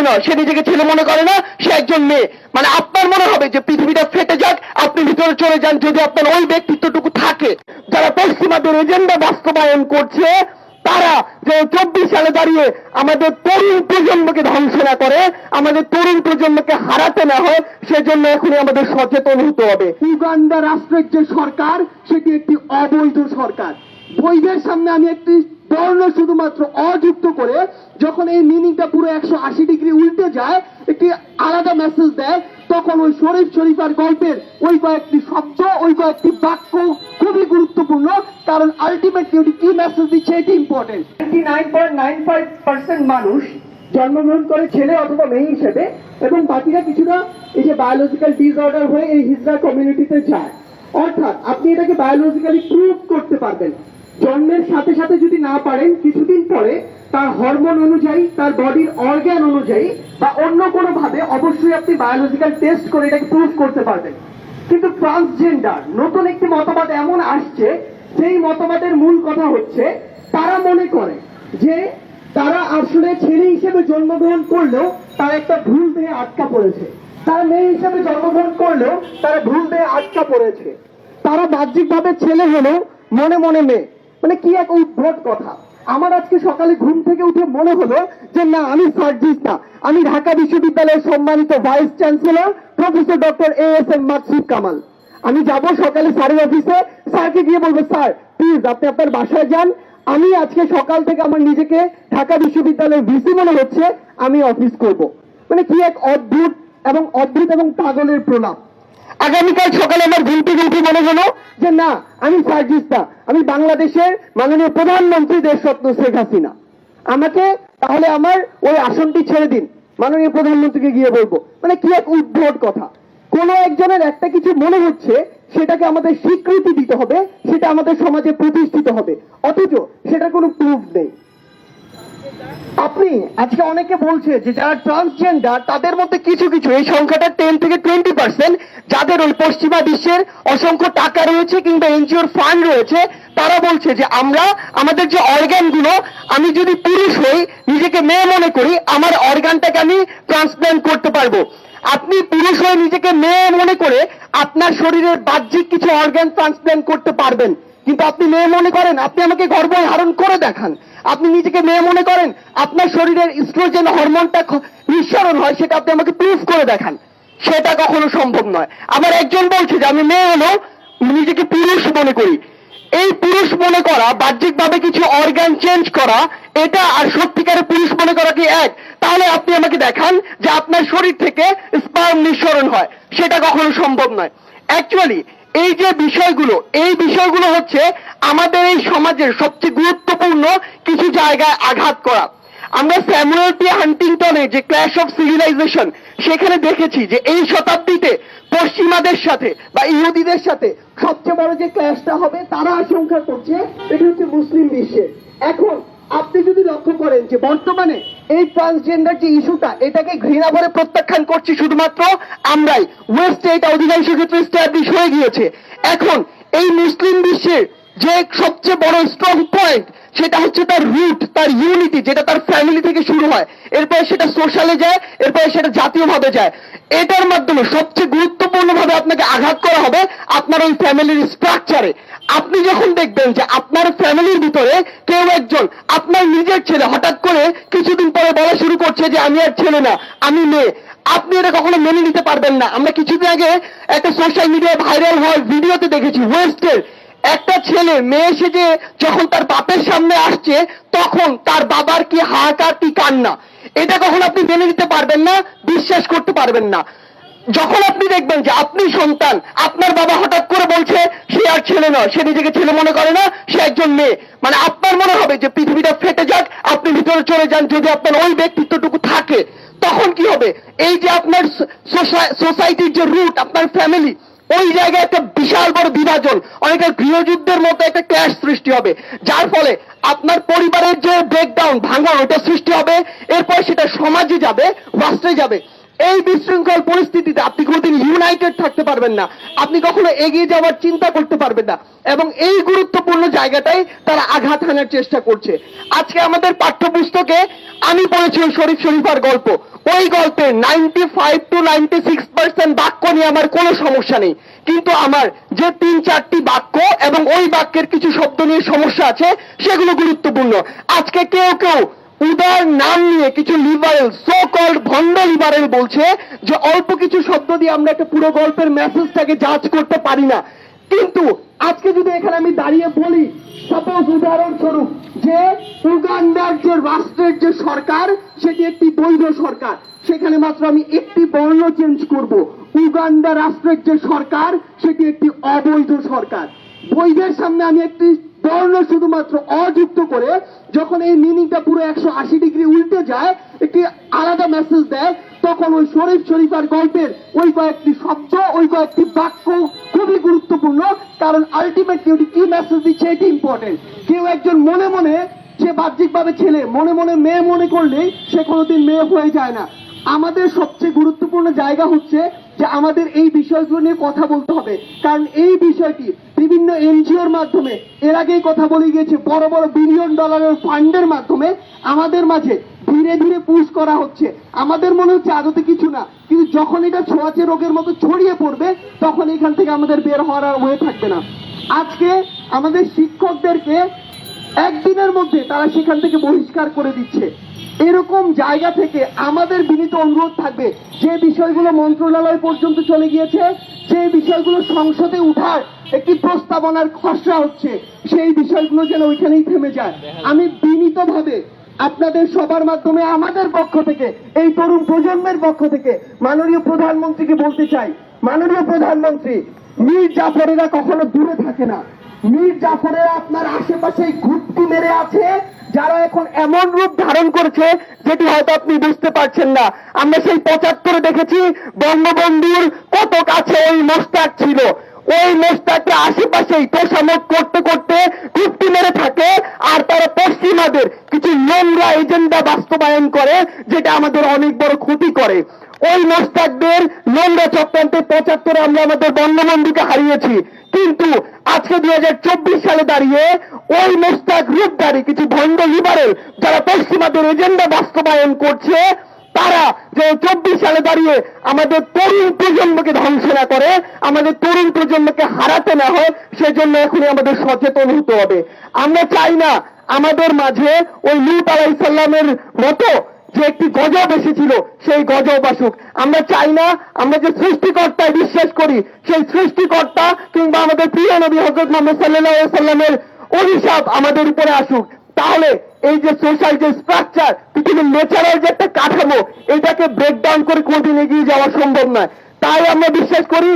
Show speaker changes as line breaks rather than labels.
ছেলে নয়, সে নিজেকে ছেলে মনে করে না, সে একজন মেয়ে। মানে আপনার মনে হবে যে পৃথিবীটা ফেটে যাক, আপনি ভিতরে চলে যান যদি আপনার ওই ব্যক্তিত্বটুকু থাকে। যারা পশ্চিমাদের এজেন্ডা বাস্তবায়ন করছে, তারা যে চব্বিশ সালে দাঁড়িয়ে আমাদের তরুণ প্রজন্মকে ধ্বংস না করে, আমাদের তরুণ প্রজন্মকে হারাতে না হয়, সেজন্য এখনই আমাদের সচেতন হতে হবে।
উগান্ডা রাষ্ট্রের যে সরকার, সেটি একটি অবৈধ সরকার। বৈধের সামনে আমি একটি বর্ণ শুধুমাত্র অযুক্ত করে যখন এই মিনিংটা পুরো একশো আশি ডিগ্রি উল্টে যায়, একটি আলাদা মেসেজ দেয়, তখন ওই শরীফ শরীফার গল্পের ওই কয়েকটি শব্দ, ওই কয়েকটি বাক্য খুবই গুরুত্বপূর্ণ, কারণ আলটিমেটলি ওটি কি মেসেজ দিচ্ছে এটি important nine point nine five percent মানুষ জন্মগ্রহণ করে ছেলে অথবা মেয়ে হিসেবে, এবং বাকিরা কিছুটা এই যে বায়োলজিক্যাল ডিসঅর্ডার হয়ে এই হিজড়া কমিউনিটিতে যায়। অর্থাৎ আপনি এটাকে বায়োলজিক্যালি প্রুভ করতে পারবেন। জন্মের সাথে সাথে যদি না পারেন, কিছুদিন পরে তার হরমোন অনুযায়ী, তার বডির অর্গ্যান অনুযায়ী বা অন্য কোনো ভাবে অবশ্যই আপনি বায়োলজিক্যাল টেস্ট করে এটাকে প্রুভ করতে পারবেন। কিন্তু ট্রান্সজেন্ডার নতুন একটি মতবাদ এমন আসছে, সেই মতবাদের মূল কথা হচ্ছে, তারা মনে করে যে তারা আসলে ছেলে হিসেবে জন্মগ্রহণ করলেও তারা একটা ভুল দেহে আটকা পড়েছে। তারা মেয়ে হিসেবে জন্মগ্রহণ করলেও তারা ভুল দেহে আটকা পড়েছে। তারা বাহ্যিকভাবে ছেলে হলেও মনে মনে মেয়ে। মানে কি এক উদ্ভট কথা। আমার আজকে সকালে ঘুম থেকে উঠে মনে হলো যে না, আমি সার্জিস না। আমি ঢাকা বিশ্ববিদ্যালয়ের সম্মানিত vice chancellor professor doctor A S M Maksud Kamal. আমি যাব সকালে স্যারের অফিসে। স্যারকে গিয়ে বলব, স্যার প্লিজ আপনি আপনার বাসায় যান। আমি আজকে সকাল থেকে আমার নিজেকে ঢাকা বিশ্ববিদ্যালয়ের ভিসি মনে হচ্ছে। আমি অফিস করব। মানে কি এক অদ্ভুত এবং অদ্ভুত এবং পাগলের প্রলাপ। আগামীকাল সকালে আমার ঘুম থেকে উঠে মনে হলো যে না, আমি সার্জিস্তা। আমি বাংলাদেশের মাননীয় প্রধানমন্ত্রী দেশরত্ন শেখ হাসিনা। আমাকে তাহলে আমার ওই আসনটি ছেড়ে দিন। মাননীয় প্রধানমন্ত্রীকে গিয়ে বলব। মানে কি এক উদ্ভট কথা। কোন একজনের একটা কিছু মনে হচ্ছে, সেটাকে আমাদের স্বীকৃতি দিতে হবে, সেটা আমাদের সমাজে প্রতিষ্ঠিত হবে। অথচ সেটা কোনো প্রুফ নেই। আপনি, আজকে অনেকে বলছে যে যারা ট্রান্সজেন্ডার তাদের মধ্যে কিছু কিছু, এই সংখ্যাটা টেন থেকে টোয়েন্টি পার্সেন্ট যাদের ওই পশ্চিমা বিশ্বের অসংখ্য টাকা রয়েছে কিংবা এনজিওর ফান্ড রয়েছে, তারা বলছে যে আমরা, আমাদের যে অর্গানগুলো, আমি যদি পুরুষ হই, নিজেকে মেয়ে মনে করি, আমার অর্গানটাকে আমি ট্রান্সপ্ল্যান্ট করতে পারব। আপনি পুরুষ হয়ে নিজেকে মেয়ে মনে করে আপনার শরীরের বাহ্যিক কিছু অর্গান ট্রান্সপ্ল্যান্ট করতে পারবেন। কিন্তু আপনি মেয়ে মনে করেন, আপনি আমাকে গর্ব ধারণ করে দেখান। আপনি নিজেকে মেয়ে মনে করেন, আপনার শরীরের ইস্ট্রোজেন হরমোনটা নিঃসরণ হয়, সেটা আপনি আমাকে প্রুফ করে দেখান। সেটা কখনো সম্ভব নয়। আমার একজন বলছে যে, আমি মেয়ে হলেও নিজেকে পুরুষ মনে করি। এই পুরুষ মনে করা, বাহ্যিকভাবে কিছু অর্গান চেঞ্জ করা, এটা আর সত্যিকারের পুরুষ মনে করা কি এক? তাহলে আপনি আমাকে দেখান যে আপনার শরীর থেকে স্পার্ম নিঃসরণ হয়। সেটা কখনো সম্ভব নয়। অ্যাকচুয়ালি এই যে বিষয়গুলো, এই বিষয়গুলো হচ্ছে আমাদের এই সমাজের সবচেয়ে গুরুত্বপূর্ণ কিছু জায়গায় আঘাত করা। আমরা স্যামুয়েল পি হান্টিংটনে যে ক্ল্যাশ অফ সিভিলাইজেশন, সেখানে দেখেছি যে এই শতাব্দীতে পশ্চিমাদের সাথে বা ইহুদিদের সাথে সবচেয়ে বড় যে ক্ল্যাশটা হবে, তারা আশঙ্কা করছে, এটি হচ্ছে মুসলিম বিশ্বে। এখন আপনি যদি লক্ষ্য করেন যে বর্তমানে এই ট্রান্সজেন্ডার যে ইস্যুটা এটাকে ঘৃণা ভরে প্রত্যাখ্যান করছি শুধুমাত্র আমরাই। ওয়েস্ট এটা অধিকাংশ ক্ষেত্রে স্ট্যাবলিশ হয়ে গিয়েছে। এখন এই মুসলিম বিশ্বের যে সবচেয়ে বড় স্ট্রং পয়েন্ট সেটা হচ্ছে তার রুট তার ইউনিটি যেটা তার ফ্যামিলি থেকে শুরু হয়। এরপরে সেটা সোশ্যালে যায়, এরপরে সেটা জাতীয়ভাবে যায়। এটার মাধ্যমে সবচেয়ে গুরুত্বপূর্ণ ভাবে আপনাকে আঘাত করা হবে আপনার ওই ফ্যামিলির স্ট্রাকচারে আপনি যখন দেখবেন যে আপনার ফ্যামিলির ভিতরে কেউ একজন, আপনার নিজের ছেলে হঠাৎ করে কিছুদিন পরে বলা শুরু করছে যে, আমি আর ছেলে না, আমি মেয়ে। আপনি এটা কখনো মেনে নিতে পারবেন না। আমরা কিছুদিন আগে একটা সোশ্যাল মিডিয়ায় ভাইরাল হওয়ার ভিডিওতে দেখেছি ওয়েস্টের একটা ছেলে, মেয়ে সেজে যখন তার বাপের সামনে আসছে, তখন তার বাবার কি হাহাকার, কি কান্না। এটা কখন আপনি মেনে নিতে পারবেন না, বিশ্বাস করতে পারবেন না। যখন আপনি দেখবেন যে আপনি সন্তান, আপনার বাবা হঠাৎ করে বলছে, সে আর ছেলে নয়, সে নিজেকে ছেলে মনে করে না, সে একজন মেয়ে। মানে আপনার মনে হবে যে পৃথিবীটা ফেটে যাক, আপনি ভিতরে চলে যান, যদি আপনার ওই ব্যক্তিত্বটুকু থাকে, তখন কি হবে? এই যে আপনার সোসাইটির যে রুট আপনার ফ্যামিলি ওই জায়গায় একটা বিশাল বড় বিভাজন অনেকটা গৃহযুদ্ধের মতো একটা ক্যাশ সৃষ্টি হবে। যার ফলে আপনার পরিবারের যে ব্রেকডাউন ভাঙা ওটা সৃষ্টি হবে। এরপর সেটা সমাজে যাবে, রাষ্ট্রে যাবে। এই বিশৃঙ্খল পরিস্থিতিতে আপনি কোনোদিন ইউনাইটেড থাকতে পারবেন না। আপনি কখনো এগিয়ে যাওয়ার চিন্তা করতে পারবেন না। এবং এই গুরুত্বপূর্ণ জায়গাটাই তারা আঘাত হানার চেষ্টা করছে। আজকে আমাদের পাঠ্যপুস্তকে আমি পড়েছি শরীফ শরীফার গল্প।
ওই গল্পের ninety five to ninety six percent বাক্য নিয়ে আমার কোনো সমস্যা নেই। কিন্তু আমার যে তিন চারটি বাক্য এবং ওই বাক্যের কিছু শব্দ নিয়ে সমস্যা আছে, সেগুলো গুরুত্বপূর্ণ। আজকে কেউ কেউ উদার নাম নিয়ে কিছু লিবারেল সো কল্ড ভণ্ড লিবারেল বলছে যে অল্প কিছু শব্দ দিয়ে আমরা একটা পুরো গল্পের মেসেজটাকে জাজ করতে পারি না। কিন্তু আজকে যদি এখানে আমি দাঁড়িয়ে বলি সাপোজ উদাহরণস্বরূপ যে উগান্ডার যে রাষ্ট্রের যে সরকার, সেটি একটি বৈধ সরকার। সেখানে মাত্র আমি একটি বর্ণ চেঞ্জ করব। উগান্ডা রাষ্ট্রের যে সরকার, সেটি একটি অবৈধ সরকার। বৈধের সামনে আমি একটি বর্ণ শুধুমাত্র অযুক্ত করে যখন এই মিনিংটা পুরো একশো আশি ডিগ্রি উল্টে যায়, একটি আলাদা মেসেজ দেয়, তখন ওই শরীফ শরীফার গল্পের ওই কয়েকটি শব্দ, ওই কয়েকটি বাক্য খুবই গুরুত্বপূর্ণ, কারণ আলটিমেটলি ওটি কি মেসেজ দিচ্ছে এটি ইম্পর্টেন্ট কেউ একজন মনে মনে, সে বাহ্যিকভাবে ছেলে, মনে মনে মেয়ে মনে করলেই সে কোনোদিন মেয়ে হয়ে যায় না। আমাদের সবচেয়ে গুরুত্বপূর্ণ জায়গা হচ্ছে যে আমাদের এই বিষয়গুলো নিয়ে কথা বলতে হবে। কারণ এই বিষয়টি বিভিন্ন এনজিওর মাধ্যমে, এর আগেই কথা বলে গিয়েছে, বড় বড় বিলিয়ন ডলারের ফান্ডের মাধ্যমে আমাদের মাঝে ধীরে ধীরে পুশ করা হচ্ছে। আমাদের মনে হচ্ছে আদতে কিছু না, কিন্তু যখন এটা ছোঁয়াচে রোগের মতো ছড়িয়ে পড়বে, তখন এখান থেকে আমাদের বের হওয়ার আর ওয়ে থাকবে না। আজকে আমাদের শিক্ষকদেরকে একদিনের মধ্যে তারা সেখান থেকে বহিষ্কার করে দিচ্ছে। এরকম জায়গা থেকে আমাদের বিনীত অনুরোধ থাকবে। যে বিষয়গুলো মন্ত্রণালয় পর্যন্ত চলে গিয়েছে, যে বিষয়গুলো সংসদে উঠার একটি প্রস্তাবনার খসড়া হচ্ছে, সেই বিষয়গুলো যেন ওইখানেই থেমে যায়। আমি বিনীতভাবে আপনাদের সবার মাধ্যমে, আমাদের পক্ষ থেকে, এই তরুণ প্রজন্মের পক্ষ থেকে মাননীয় প্রধানমন্ত্রীকে বলতে চাই। মাননীয় প্রধানমন্ত্রী, মীর জাফরেরা কখনো দূরে থাকে না। মীর জাফরেরা আপনার আশেপাশে ঘুরতি মেরে আছে যারা এখন এমন রূপ ধারণ করেছে, যেটি হয়তো আপনি বুঝতে পারছেন না। আমরা সেই পঁচাত্তরে দেখেছি বঙ্গবন্ধুর কত কাছে ওই মোস্তাক ছিল। ওই মোস্তাককে আশেপাশেই তোষামত করতে করতে কুপ্তি মেরে থাকে, আর তারা পশ্চিমাদের কিছু নোংরা এজেন্ডা বাস্তবায়ন করে, যেটা আমাদের অনেক ওই মোস্তাকদের নোংরা চক্রান্তে পঁচাত্তরে আমরা আমাদের বঙ্গবন্ধুকে হারিয়েছি। কিন্তু আজকে দুই হাজার চব্বিশ সালে দাঁড়িয়ে ওই মোস্তাক রূপধারী, কিছু ভণ্ড লিবারেল যারা পশ্চিমাদের এজেন্ডা বাস্তবায়ন করছে, তারা যে চব্বিশ সালে দাঁড়িয়ে আমাদের তরুণ প্রজন্মকে ধ্বংস না করে, আমাদের তরুণ প্রজন্মকে হারাতে না হয় সেজন্য এখনই আমাদের সচেতন হতে হবে। আমরা চাই না আমাদের মাঝে ওই লুট আলাইসাল্লামের মতো যে একটি গজব এসেছিল, সেই গজব আসুক। আমরা চাই না আমরা যে সৃষ্টিকর্তায় বিশ্বাস করি, সেই সৃষ্টিকর্তা কিংবা আমাদের প্রিয় নবী হজরত মোহাম্মদ সাল্লাহ সাল্লামের অভিশাপ আমাদের উপরে আসুক। তাহলে এই যে সোশ্যাল যে স্ট্রাকচার পৃথিবীর ন্যাচারাল যে একটা কাঠামো, এটাকে ব্রেকডাউন করে কোনদিন এগিয়ে যাওয়া সম্ভব নয়। তাই আমরা বিশ্বাস করি